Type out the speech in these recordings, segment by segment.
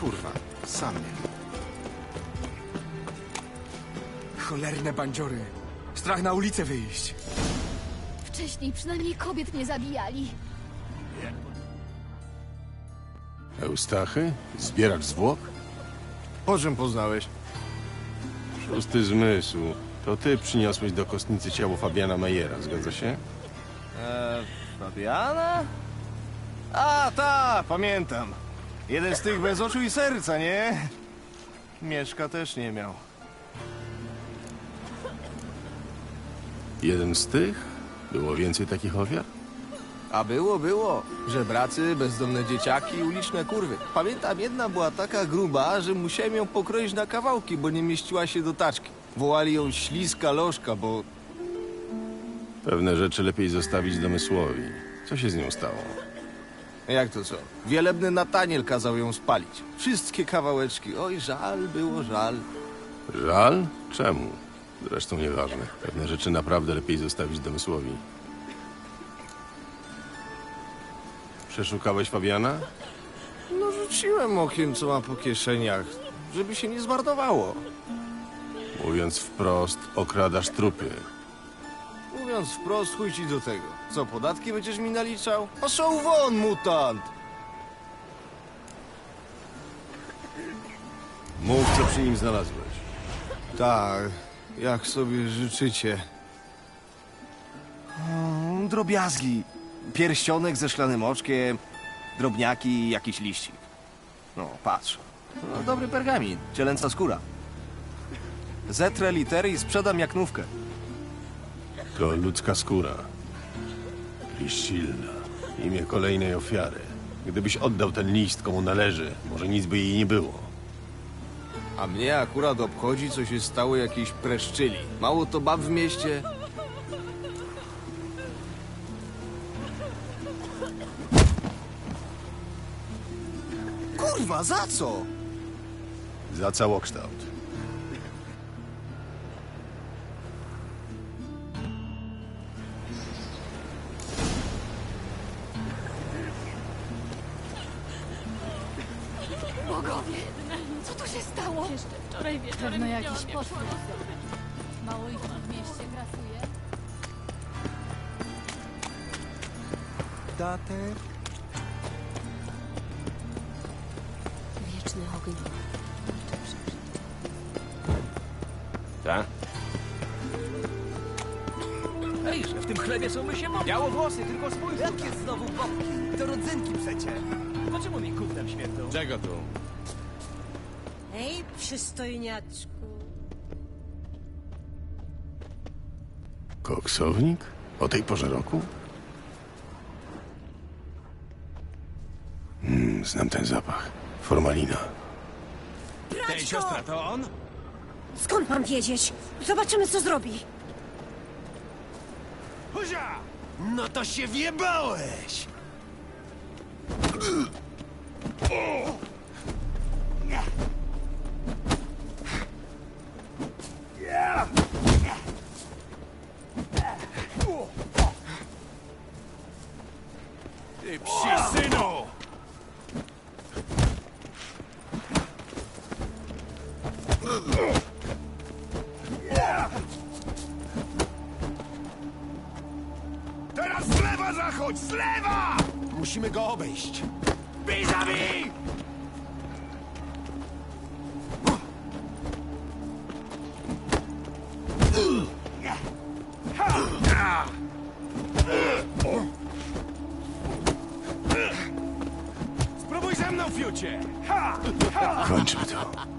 Kurwa. Sam nie. Cholerne bandziory. Strach na ulicę wyjść. Wcześniej przynajmniej kobiet nie zabijali. Eustachy? Zbieracz zwłok? Po czym poznałeś? Szósty zmysł. To ty przyniosłeś do kostnicy ciało Fabiana Mejera, zgadza się? Eee, Fabiana? A, ta, pamiętam. Jeden z tych bez oczu i serca, nie? Mieszka też nie miał. Jeden z tych? Było więcej takich ofiar? A było, było. Żebracy, bezdomne dzieciaki, uliczne kurwy. Pamiętam, jedna była taka gruba, że musiałem ją pokroić na kawałki, bo nie mieściła się do taczki. Wołali ją śliska lożka, bo... Pewne rzeczy lepiej zostawić domysłowi. Co się z nią stało? Jak to co? Wielebny Nataniel kazał ją spalić. Wszystkie kawałeczki. Oj, żal, było żal. Żal? Czemu? Zresztą nieważne. Pewne rzeczy naprawdę lepiej zostawić domysłowi. Przeszukałeś Fabiana? No rzuciłem okiem, co ma po kieszeniach, żeby się nie zmarnowało. Mówiąc wprost, okradasz trupy. Mówiąc wprost, chuj ci do tego. Co, podatki będziesz mi naliczał? Poszł won, mutant! Mów, co przy nim znalazłeś. Tak, jak sobie życzycie. Mm, drobiazgi. Pierścionek ze szklanym oczkiem, drobniaki i jakiś liścik. No, patrz. No, dobry pergamin, cielęca skóra. Zetrę litery i sprzedam jak nówkę. To ludzka skóra. Priscilla. Imię kolejnej ofiary. Gdybyś oddał ten list komu należy, może nic by jej nie było. A mnie akurat obchodzi, co się stało jakiejś preszczyli. Mało to bab w mieście. Kurwa, za co? Za całokształt. Jeszcze wczoraj wieczorem Pewno widziałam, jakiś jak poszło. szło. Mało ich w mieście grasuje. Datek? Wieczny ogień. Tak? Ej, że w tym chlebie są mysie bobki. Biało włosy, tylko spójrz. Jakie znowu bobki? To rodzynki przecie. To czemu mi gównem śmierdzą? Czego tu? Przystojniaczku. Koksownik? O tej porze roku? Mm, znam ten zapach. Formalina. Tej siostra, to on? Skąd mam wiedzieć? Zobaczymy, co zrobi. Huzia! No to się wjebałeś! Ty Teraz z lewa zachodź! Z lewa! Musimy go obejść. Vis-a-vis! Spróbuj ze mną, fiucie! Kończmy to.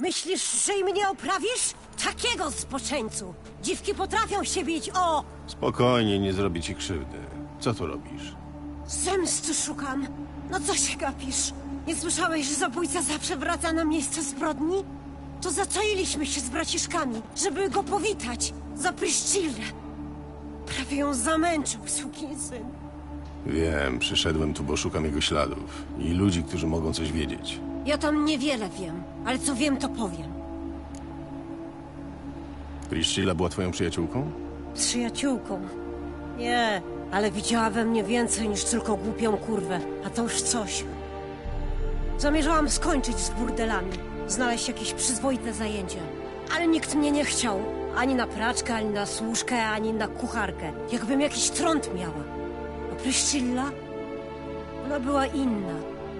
Myślisz, że i mnie oprawisz? Takiego spoczęcu. Dziwki potrafią się bić o... Spokojnie, nie zrobię ci krzywdy. Co tu robisz? Zemsty szukam. No co się gapisz? Nie słyszałeś, że zabójca zawsze wraca na miejsce zbrodni? To zaczęliśmy się z braciszkami, żeby go powitać. Za Pryszcillę. Prawie ją zamęczył, sukinsyn. Wiem, przyszedłem tu, bo szukam jego śladów i ludzi, którzy mogą coś wiedzieć. Ja tam niewiele wiem, ale co wiem, to powiem. Priscilla była twoją przyjaciółką? Przyjaciółką. Nie, ale widziała we mnie więcej niż tylko głupią kurwę, a to już coś. Zamierzałam skończyć z burdelami, znaleźć jakieś przyzwoite zajęcie. Ale nikt mnie nie chciał. Ani na praczkę, ani na służkę, ani na kucharkę. Jakbym jakiś trąd miała. A Pryszcilla? Ona była inna.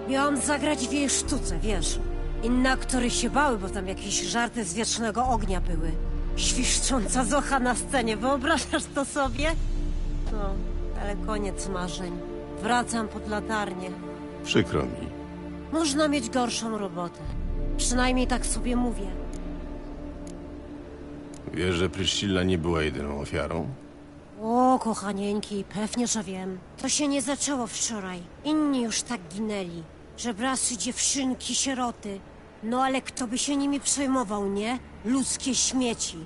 Miałam zagrać w jej sztuce, wiesz. Inne aktory się bały, bo tam jakieś żarty z wiecznego ognia były. Świszcząca zocha na scenie, wyobrażasz to sobie? No, ale koniec marzeń. Wracam pod latarnię. Przykro mi. Można mieć gorszą robotę. Przynajmniej tak sobie mówię. Wiesz, że Priscilla nie była jedyną ofiarą? O, kochanieńki, pewnie, że wiem. To się nie zaczęło wczoraj. Inni już tak ginęli. Żebrasy, dziewczynki, sieroty. No ale kto by się nimi przejmował, nie? Ludzkie śmieci.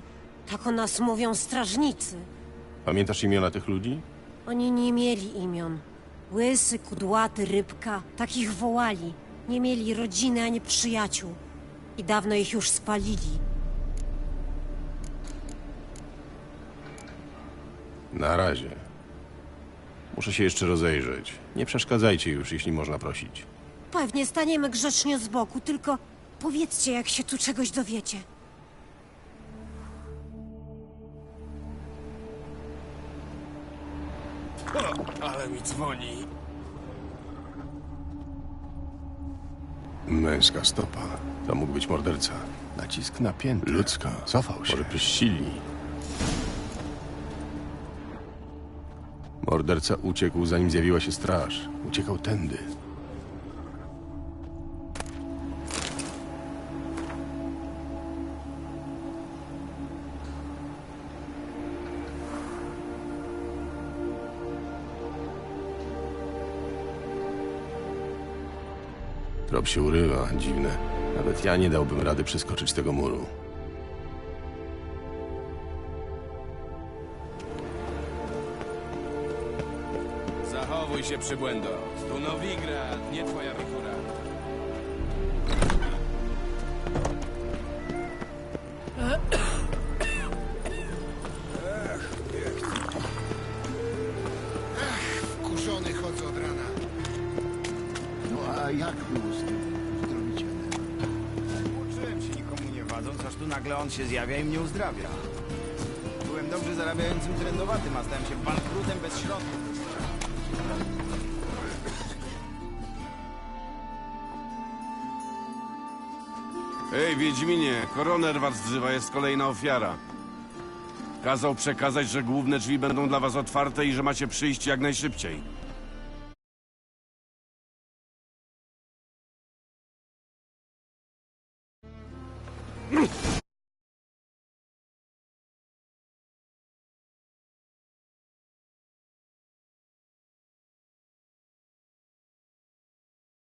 Tak o nas mówią strażnicy. Pamiętasz imiona tych ludzi? Oni nie mieli imion. Łysy, kudłaty, rybka. Takich wołali. Nie mieli rodziny ani przyjaciół. I dawno ich już spalili. Na razie. Muszę się jeszcze rozejrzeć. Nie przeszkadzajcie już, jeśli można prosić. Pewnie staniemy grzecznie z boku, tylko powiedzcie, jak się tu czegoś dowiecie. Ale mi dzwoni. Męska stopa. To mógł być morderca. Nacisk napięty. Ludzka. Cofał się. Może Priscilli. Morderca uciekł, zanim zjawiła się straż. Uciekał tędy. Trop się urywa, dziwne. Nawet ja nie dałbym rady przeskoczyć tego muru. Zachowuj się, przybłędo. Tu Nowigrad, nie twoja wichura. Kurzony chodzę od rana. No a jak było z tym zdrowicielem? Uczyłem się nikomu nie wadząc, aż tu nagle on się zjawia i mnie uzdrawia. Byłem dobrze zarabiającym trendowatym, a stałem się bankrutem bez środków. Ej, Wiedźminie, koroner was wzywa, jest kolejna ofiara. Kazał przekazać, że główne drzwi będą dla was otwarte i że macie przyjść jak najszybciej.